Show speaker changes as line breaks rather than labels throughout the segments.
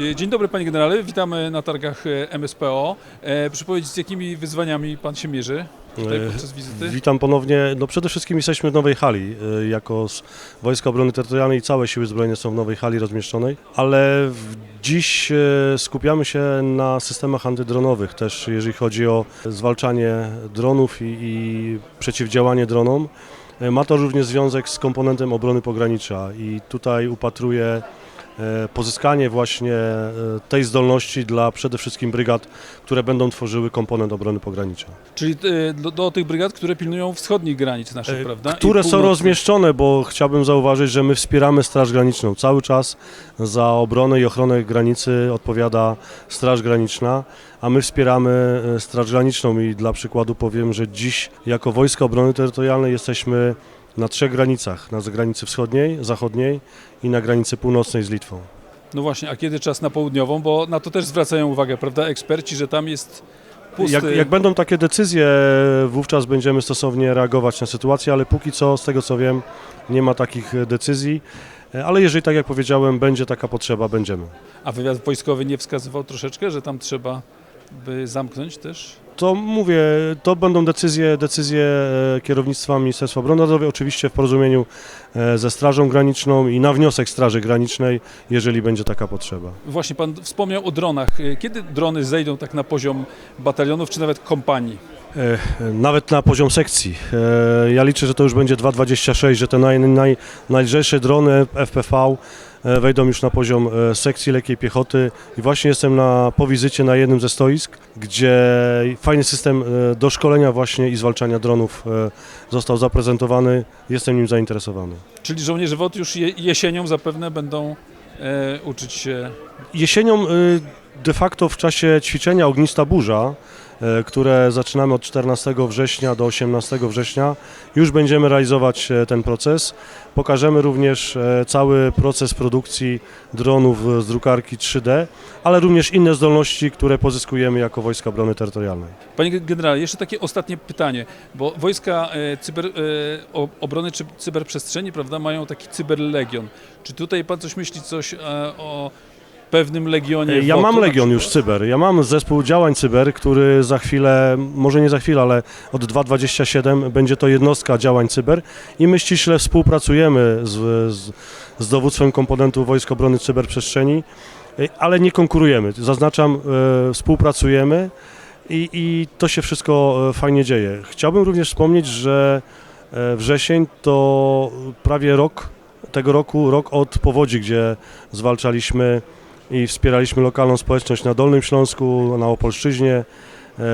E, Dzień dobry panie generale, witamy na targach e, MSPO. E, Proszę powiedzieć, z jakimi wyzwaniami pan się mierzy tutaj podczas wizyty?
Witam ponownie. No przede wszystkim jesteśmy w nowej hali. Jako Wojska Obrony Terytorialnej i całe siły zbrojne są w nowej hali rozmieszczonej, ale dziś skupiamy się na systemach antydronowych, też jeżeli chodzi o zwalczanie dronów i, i przeciwdziałanie dronom. Ma to również związek z komponentem obrony pogranicza i tutaj upatruję pozyskanie właśnie e, tej zdolności dla przede wszystkim brygad, które będą tworzyły komponent obrony pogranicza.
Czyli e, do, do tych brygad, które pilnują wschodnich granic naszych,
E,
prawda?
Które są rozmieszczone, bo chciałbym zauważyć, że my wspieramy Straż Graniczną. Cały czas za obronę i ochronę granicy odpowiada Straż Graniczna, a my wspieramy e, Straż Graniczną i dla przykładu powiem, że dziś jako Wojska Obrony Terytorialnej jesteśmy na trzech granicach. Na granicy wschodniej, zachodniej i na granicy północnej z Litwą.
No właśnie, a kiedy czas na południową? Bo na to też zwracają uwagę, prawda, eksperci, że tam jest pusty...
Jak, jak będą takie decyzje, wówczas będziemy stosownie reagować na sytuację, ale póki co, z tego co wiem, nie ma takich decyzji. Ale jeżeli, tak jak powiedziałem, będzie taka potrzeba, będziemy.
A wywiad wojskowy nie wskazywał troszeczkę, że tam trzeba by zamknąć też?
To mówię, to będą decyzje, decyzje e, kierownictwa Ministerstwa Obrony Narodowej, oczywiście w porozumieniu e, ze Strażą Graniczną i na wniosek Straży Granicznej, jeżeli będzie taka potrzeba.
Właśnie pan wspomniał o dronach. E, Kiedy drony zejdą tak na poziom batalionów, czy nawet kompanii?
Nawet na poziom sekcji. Ja liczę, że to już będzie 2,26, że te naj, naj, najlżejsze drony FPV wejdą już na poziom e, sekcji lekkiej piechoty i właśnie jestem na, po wizycie na jednym ze stoisk, gdzie fajny system e, do szkolenia właśnie i zwalczania dronów e, został zaprezentowany. Jestem nim zainteresowany.
Czyli żołnierze WOT już je, jesienią zapewne będą e, uczyć się.
Jesienią y, de facto w czasie ćwiczenia Ognista Burza, y, które zaczynamy od 14 września do 18 września, już będziemy realizować e, ten proces. Pokażemy również e, cały proces produkcji dronów z drukarki 3D, ale również inne zdolności, które pozyskujemy jako Wojska Obrony Terytorialnej.
Panie generale, jeszcze takie ostatnie pytanie, bo wojska e, cyber, obrony czy cyberprzestrzeni, prawda, mają taki cyberlegion. Czy tutaj pan coś myśli coś o pewnym legionie?
Ja
WOT-u
mam Legion już cyber. Ja mam zespół działań cyber, który za chwilę, może nie za chwilę, ale od 2.27 będzie to jednostka działań cyber i my ściśle współpracujemy z, z, z dowództwem komponentu Wojsk Obrony Cyberprzestrzeni, y, ale nie konkurujemy. Zaznaczam, y, współpracujemy i, i to się wszystko y, fajnie dzieje. Chciałbym również wspomnieć, że y, wrzesień to prawie rok tego roku, rok od powodzi, gdzie zwalczaliśmy i wspieraliśmy lokalną społeczność na Dolnym Śląsku, na Opolszczyźnie, e,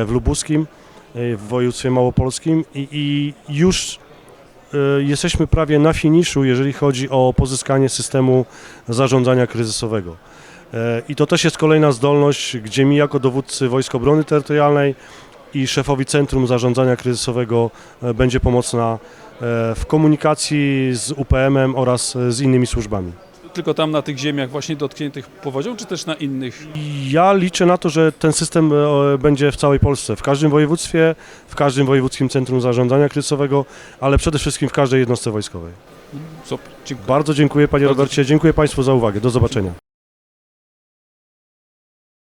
w Lubuskim, e, w województwie małopolskim i, i już e, jesteśmy prawie na finiszu, jeżeli chodzi o pozyskanie systemu zarządzania kryzysowego. I to też jest kolejna zdolność, gdzie mi jako dowódcy Wojsk Obrony Terytorialnej i szefowi Centrum Zarządzania Kryzysowego będzie pomocna w komunikacji z UPM-em oraz z innymi służbami.
Tylko tam na tych ziemiach właśnie dotkniętych powodzią, czy też na innych?
Ja liczę na to, że ten system e, będzie w całej Polsce, w każdym województwie, w każdym wojewódzkim centrum zarządzania kryzysowego, ale przede wszystkim w każdej jednostce wojskowej.
Super, dziękuję.
Bardzo dziękuję panie
Bardzo
Robercie, dziękuję państwu za uwagę. Do zobaczenia.